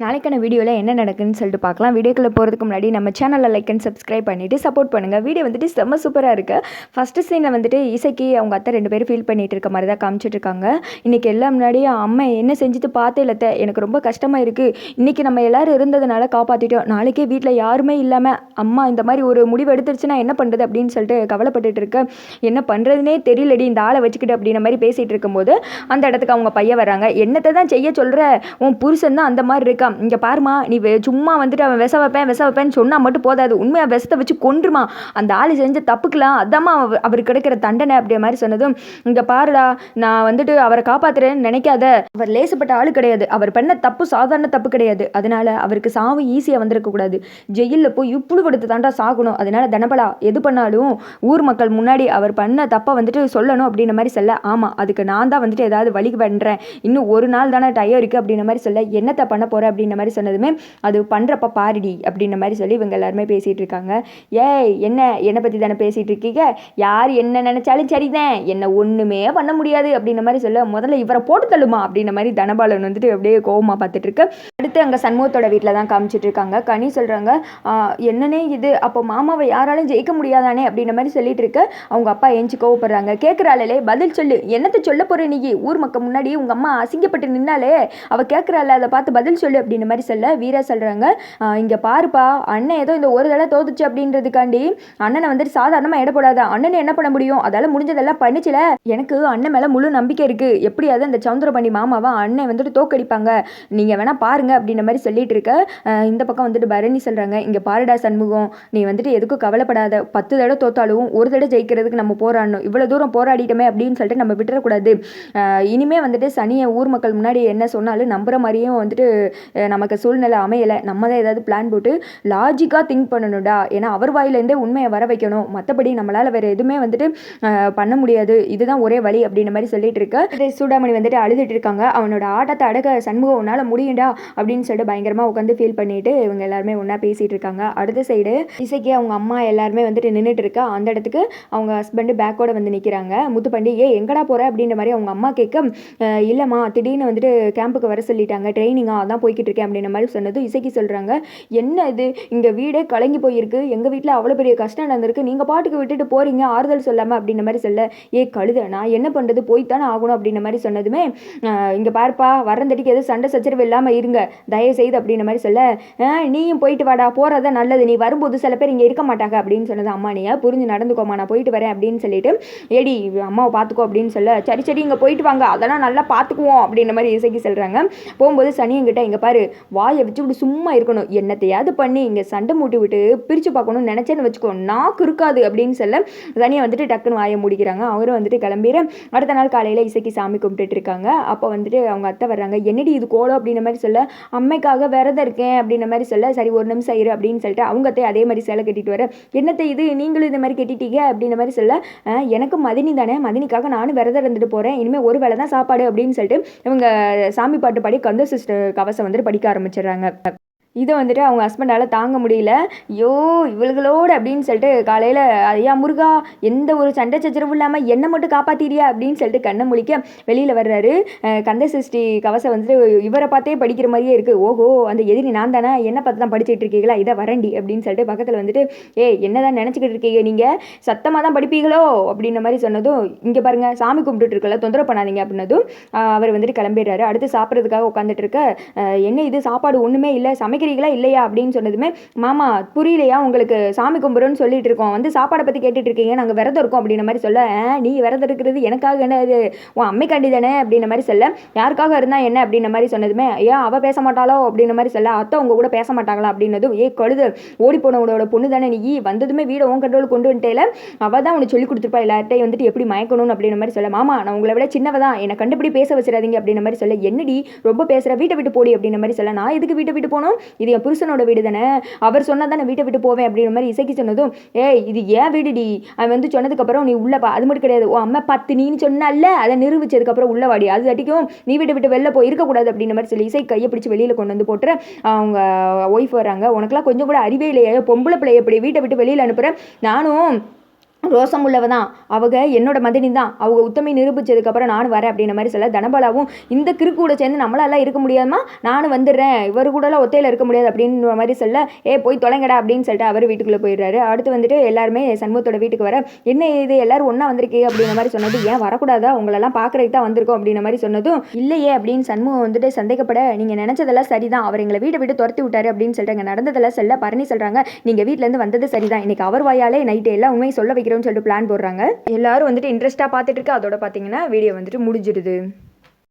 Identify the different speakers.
Speaker 1: நாளைக்கான வீடியோவில் என்ன நடக்குன்னு சொல்லிட்டு பார்க்கலாம். வீடியோக்குள்ளே போகிறதுக்கு முன்னாடி நம்ம சேனலில் லைக் அண்ட் சப்ஸ்கிரைப் பண்ணிவிட்டு சப்போர்ட் பண்ணுங்கள் வீடியோ வந்துட்டு செம்ம சூப்பராக இருக்குது ஃபஸ்ட்டு சீனில் வந்துட்டு இசைக்கு அவங்க அத்தை ரெண்டு பேரும் ஃபீல் பண்ணிகிட்டு இருக்க மாதிரி தான் காமிச்சிட்ருக்காங்க இன்றைக்கி எல்லாம் முன்னாடி அம்மா என்ன செஞ்சுட்டு பார்த்தே இல்லத்த எனக்கு ரொம்ப கஷ்டமாக இருக்குது இன்றைக்கி நம்ம எல்லோரும் இருந்ததுனால காப்பாற்றிட்டோம் நாளைக்கே வீட்டில் யாருமே இல்லாமல் அம்மா இந்த மாதிரி ஒரு முடிவு எடுத்துருச்சுன்னா என்ன பண்ணுறது அப்படின்னு சொல்லிட்டு கவலைப்பட்டுட்டு இருக்கேன் என்ன பண்ணுறதுனே தெரியலடி. இந்த ஆளை வச்சுக்கிட்டு அப்படின்ற மாதிரி பேசிகிட்டு இருக்கும்போது அந்த இடத்துக்கு அவங்க பையன் வராங்க என்னத்தை தான் செய்ய சொல்கிற உன் புருஷன் தான் அந்த மாதிரி இருக்கா? இங்கே பாருமா நீ சும்மா வந்துட்டு அவன் விச வைப்பேன் விச வைப்பேன்னு சொன்னால் மட்டும் போதாது. உண்மையாக விஷத்தை வச்சு கொன்றுமா. அந்த ஆள் செஞ்ச தப்புக்கலாம் அதாம்மா அவர் அவருக்கு கிடைக்கிற தண்டனை அப்படிய மாதிரி சொன்னதும் இங்கே பாருடா நான் வந்துட்டு அவரை காப்பாத்துறேன்னு நினைக்காத. அவர் லேசப்பட்ட ஆள் கிடையாது. அவர் பண்ண தப்பு சாதாரண தப்பு கிடையாது. அதனால அவருக்கு சாவு ஈஸியாக வந்திருக்கக்கூடாது ஜெயிலில் போய் புழு கொடுத்து தாண்டா சாகணும். அதனால தனபலா எது பண்ணாலும் ஊர் மக்கள் முன்னாடி அவர் பண்ண தப்பை வந்துட்டு சொல்லணும் அப்படின்ற மாதிரி சொல்ல. ஆமாம் அதுக்கு நான் தான் வந்துட்டு ஏதாவது வழி பண்ணுறேன் இன்னும் ஒரு நாள் தானே டயம் இருக்குது அப்படின்ற மாதிரி சொல்ல. என்னத்தை பண்ண போகிற அப்படின்ற மாதிரி சொன்னதுமே அது பண்ணுறப்ப பாருடி அப்படின்ற மாதிரி சொல்லி இவங்க எல்லாருமே பேசிகிட்டு இருக்காங்க. ஏய் என்ன? என்னை பற்றி தானே பேசிகிட்டு இருக்கீங்க? யார் என்ன நினச்சாலும் சரிதான். என்ன ஒன்றுமே பண்ண முடியாது அப்படின்ற மாதிரி சொல்ல முதல்ல இவரை போட்டு தள்ளுமா அப்படின்ற மாதிரி தனபாலன் வந்துட்டு அப்படியே கோவமாக பார்த்துட்டு இருக்கு. அடுத்து அங்கே சண்முகத்தோட வீட்டில் தான் காமிச்சிட்டு இருக்காங்க. கனி சொல்கிறாங்க என்னன்னே இது? அப்போ மாமாவை யாராலும் ஜெயிக்க முடியாதானே? அப்படின்ற மாதிரி சொல்லிட்டு இருக்க. அவங்க அப்பா ஏஞ்சி கோவப்படுறாங்க. கேட்குறாளே பதில் சொல்லு. என்னத்தை சொல்ல போற நீ? ஊர் மக்கள் முன்னாடி உங்கள் அம்மா அசிங்கப்பட்டு நின்னாலே அவ கேட்குறாள் அதை பார்த்து பதில் சொல்லு. அப்படின்ற மாதிரி சொல்ல வீரா சொல்கிறாங்க இங்கே பாருப்பா அண்ணன் ஏதோ இந்த ஒரு தடவை தோத்துச்சு அப்படின்றதுக்காண்டி அண்ணனை வந்துட்டு சாதாரணமாக எடை போடாத. அண்ணனை என்ன பண்ண முடியும்? அதால் முடிஞ்சதெல்லாம் பண்ணிச்சுல. எனக்கு அண்ணன் மேலே முழு நம்பிக்கை இருக்குது எப்படியாவது அந்த சவுந்தரபாண்டி மாமாவை அண்ணன் வந்துட்டு தோக்கடிப்பாங்க. நீங்கள் வேணால் பாருங்க அப்படின்ற மாதிரி சொல்லிட்டு இருக்க. இந்த பக்கம் வந்துட்டு பரணி சொல்கிறாங்க இங்கே பாருடா சண்முகம் நீ வந்துட்டு எதுக்கும் கவலைப்படாத. பத்து தடவை தோத்தாலும் ஒரு தடவை ஜெயிக்கிறதுக்கு நம்ம போராடணும். இவ்வளோ தூரம் போராடிட்டோமே அப்படின்னு சொல்லிட்டு நம்ம விட்டுறக்கூடாது. இனிமே வந்துட்டு சனியை ஊர் மக்கள் முன்னாடி என்ன சொன்னாலும் நம்புகிற மாதிரியும் வந்துட்டு நமக்கு சூழ்நிலை அமையலை. நம்ம தான் ஏதாவது பிளான் போட்டு லாஜிக்காக திங்க் பண்ணணும்டா. ஏன்னா அவர் வாயிலேருந்தே உண்மையை வர வைக்கணும். மற்றபடி நம்மளால் வேறு எதுவுமே வந்துட்டு பண்ண முடியாது. இதுதான் ஒரே வழி அப்படின்ற மாதிரி சொல்லிட்டு இருக்க. சூடாமணி வந்துட்டு அழுதுட்டு இருக்காங்க. அவனோட ஆட்டத்தை அடக்க சண்முகம் உன்னால் முடியும்டா அப்படின்னு சொல்லிட்டு பயங்கரமாக உட்காந்து ஃபீல் பண்ணிட்டு இவங்க எல்லாருமே ஒன்றா பேசிகிட்டு இருக்காங்க. அடுத்த சைடு இசைக்கு அவங்க அம்மா எல்லாருமே வந்துட்டு நின்றுட்டு இருக்கா. அந்த இடத்துக்கு அவங்க ஹஸ்பண்டு பேக்கோட வந்து நிற்கிறாங்க முத்துப்பண்டி ஏ எங்கடா போகிற அப்படின்ற மாதிரி அவங்க அம்மா கேட்க இல்லைம்மா திடீர்னு வந்துட்டு கேம்புக்கு வர சொல்லிட்டாங்க. ட்ரைனிங்காக அதான் போய்கிட்டு இருக்கேன் அப்படின்ற மாதிரி சொன்னது இசைக்கு சொல்கிறாங்க என்ன இது? இங்கே வீடே கலங்கி போயிருக்கு. எங்கள் வீட்டில் அவ்வளோ பெரிய கஷ்டம் நடந்திருக்கு. நீங்கள் பாட்டுக்கு விட்டுட்டு போகிறீங்க ஆறுதல் சொல்லாமல் அப்படின்ற மாதிரி சொல்ல. ஏ கழுத நான் என்ன பண்ணுறது போய் தானே ஆகணும் அப்படின்ற மாதிரி சொன்னதுமே இங்கே பாருப்பா வரந்தடிக்கு எதுவும் சண்டை சச்சரவு இல்லாமல் இருங்க. தயவு செய்து அப்படின்ற மாதிரி சொல்ல. நீயும் போயிட்டு வாடா போகிறத நல்லது. நீ வரும்போது சில பேர் இங்கே இருக்க மாட்டாங்க அப்படின்னு சொன்னது அம்மா நீயா புரிஞ்சு நடந்துக்கோமா நான் போயிட்டு வரேன் அப்படின்னு சொல்லிட்டு ஏடி அம்மாவை பார்த்துக்கோ அப்படின்னு சொல்ல. சரி சரி இங்கே போயிட்டு வாங்க. அதெல்லாம் நல்லா பார்த்துக்குவோம் அப்படின்ற மாதிரி இசைக்கு சொல்கிறாங்க போகும்போது சனியங்கிட்ட இங்கே பாரு வாயை வச்சு இப்படி சும்மா இருக்கணும். என்னத்தையாவது பண்ணி இங்கே சண்டை மூட்டி விட்டு பிரித்து பார்க்கணும்னு நினச்சேன்னு வச்சுக்கோ நாக்கு இருக்காது அப்படின்னு சொல்ல தனியாக வந்துட்டு டக்குன்னு வாயை முடிக்கிறாங்க. அவரும் வந்துட்டு கிளம்பிற அடுத்த நாள் காலையில் இசைக்கு சாமி கும்பிட்டுட்டு இருக்காங்க. அப்போ வந்துட்டு அவங்க அத்தை வர்றாங்க. என்னடி இது கோலம் அப்படின்ற மாதிரி சொல்ல அம்மைக்காக விரதம் இருக்கேன் அப்படின்ற மாதிரி சொல்ல சரி ஒரு நிமிஷம் இரு அப்படின்னு சொல்லிட்டு அவங்க அத்தை அதே மாதிரி சேலை கட்டிட்டு வர என்னத்தை இது? நீங்களும் இந்த மாதிரி கட்டிட்டீங்க அப்படின்ற மாதிரி சொல்ல எனக்கு மதினி தானே. மதினிக்காக நானும் விரதம் இருந்துட்டு போகிறேன் இனிமேல் ஒரு வேளை தான் சாப்பாடு அப்படின்னு சொல்லிட்டு இவங்க சாமி பாட்டு பாடி கந்த சிஸ்டர் கவசம் வந்து படிக்க ஆரம்பிச்சிடுறாங்க. இதை வந்துட்டு அவங்க ஹஸ்பண்டால் தாங்க முடியல. ஐயோ இவளுகளோட அப்படின்னு சொல்லிட்டு காலையில் ஐயா முருகா எந்த ஒரு சண்டை சச்சரவும் இல்லாமல் என்னை மட்டும் காப்பாத்திரியா அப்படின்னு சொல்லிட்டு கண்ணை முழிக்க வெளியில் வர்றாரு. கந்த சிருஷ்டி கவசம் வந்துட்டு இவரை பார்த்தே படிக்கிற மாதிரியே இருக்குது ஓஹோ அந்த எதிரி நான் தானே? என்ன பார்த்து தான் படிச்சுட்டு இருக்கீங்களா? இதை வரண்டி அப்படின்னு சொல்லிட்டு பக்கத்தில் வந்துட்டு ஏய் என்னதான் நினச்சிக்கிட்டு இருக்கீங்க நீங்கள் சத்தமாக தான் படிப்பீங்களோ? அப்படின்ற மாதிரி சொன்னதும் இங்கே பாருங்கள் சாமி கும்பிட்டுட்டு இருக்கல தொந்தரவு பண்ணாதீங்க அப்படின்னதும் அவர் வந்துட்டு கிளம்பிடுறாரு. அடுத்து சாப்பிட்றதுக்காக உட்காந்துட்டு இருக்க என்ன இது? சாப்பாடு ஒன்றுமே இல்லை சமைக்கிறீங்களா இல்லையா அப்படின்னு சொன்னதுமே மாமா புரியலையா? உங்களுக்கு சாமி கும்பிடுன்னு சொல்லிட்டு இருக்கோம். வந்து சாப்பாடை பற்றி கேட்டுட்டு இருக்கீங்க. நாங்கள் விரதம் இருக்கோம் அப்படின்ற மாதிரி சொல்ல நீ விரதம் இருக்கிறது எனக்காக என்ன இது? உன் அம்மைக்காண்டி தானே அப்படின்ற மாதிரி சொல்ல யாருக்காக இருந்தால் என்ன? அப்படின்ற மாதிரி சொன்னதுமே ஐயா அவள் பேச மாட்டாளோ? அப்படின்ற மாதிரி சொல்ல அத்தை உங்க கூட பேச மாட்டாங்களா? அப்படின்னதும் ஏ கழுது ஓடி போனவனோட பொண்ணு தானே நீ? வந்ததுமே வீடை உன் கண்ட்ரோல் கொண்டு வந்துட்டேல? அவள் தான் உனக்கு சொல்லி கொடுத்துருப்பா. எல்லார்ட்டையும் வந்துட்டு எப்படி மயக்கணும்னு? அப்படின்ற மாதிரி சொல்ல மாமா நான் உங்களை விட சின்னவ தான். என்னை கண்டுபிடி பேச வச்சிடாதீங்க. அப்படின்ற மாதிரி சொல்ல என்னடி ரொம்ப பேசுகிற வீட்டை விட்டு போடி. அப்படின்ற மாதிரி சொல்ல நான் எதுக்கு வீட்டை விட்டு போனோம்? இது என் புருஷனோட வீடு தானே? அவர் சொன்னால் தான் நான் வீட்டை விட்டு போவேன் அப்படின்ற மாதிரி இசைக்கு சொன்னதும் ஏய் இது ஏன் வீடுடி அவன் வந்து சொன்னதுக்கப்புறம் நீ உள்ள பா. அது மட்டும் கிடையாது ஓ அம்மா பத்து நீன்னு சொன்னால அதை நிரூபிச்சதுக்கப்புறம் உள்ள வாடி. அது அடிக்கும் நீ வீட்டை விட்டு வெளில போய் இருக்கக்கூடாது அப்படின்ற மாதிரி சொல்லி இசை கையை பிடிச்சி வெளியில் கொண்டு வந்து போட்டுற அவங்க ஒய்ஃப் வராங்க. உனக்கெல்லாம் கொஞ்சம் கூட அறிவே இல்லையா? பொம்பளை பிள்ளை எப்படி வீட்டை விட்டு வெளியில் அனுப்புகிறேன் நானும் ரோசம் உள்ளவ தான் அவங்க என்னோட மதினி தான். அவங்க உத்தமை நிரூபிச்சதுக்கப்புறம் நானும் வரேன் அப்படின்ற மாதிரி சொல்ல தனபாலாவும் இந்த கிறுக்கூட சேர்ந்து நம்மளாலாம் இருக்க முடியாதுமா நானும் வந்துடுறேன். இவர் கூடலாம் ஒத்தையில் இருக்க முடியாது அப்படின்ற மாதிரி சொல்ல ஏ போய் தொலைங்கடா அப்படின்னு சொல்லிட்டு அவர் வீட்டுக்குள்ளே போயிடுறாரு. அடுத்து வந்துட்டு எல்லாருமே சண்முகத்தோட வீட்டுக்கு வர என்ன இது? எல்லாரும் ஒன்றா வந்திருக்கே அப்படின்ற மாதிரி சொன்னது ஏன் வரக்கூடாதா? உங்களெல்லாம் பார்க்குறதுக்கு தான் வந்திருக்கோம் அப்படின்ற மாதிரி சொன்னதும் இல்லையே அப்படின்னு சண்முகம் வந்துட்டு சந்தேகப்பட நீங்கள் நினச்சதெல்லாம் சரிதான். அவர் எங்களை வீட்டை விட்டு துரத்தி விட்டாரு அப்படின்னு சொல்லிட்டு அங்கே நடந்ததெல்லாம் சொல்ல பரணி சொல்கிறாங்க நீங்கள் வீட்டிலேருந்து வந்தது சரிதான். இன்னைக்கு அவர் வாயாலே நைட்டு எல்லாம் உண்மையை சொல்ல வைக்கிறோம்னு சொல்லிட்டு பிளான் போடுறாங்க. எல்லாரும் வந்துட்டு இன்ட்ரெஸ்ட்டாக பார்த்துட்டு இருக்கு அதோட பார்த்தீங்கன்னா வீடியோ வந்துட்டு முடிஞ்சிடுது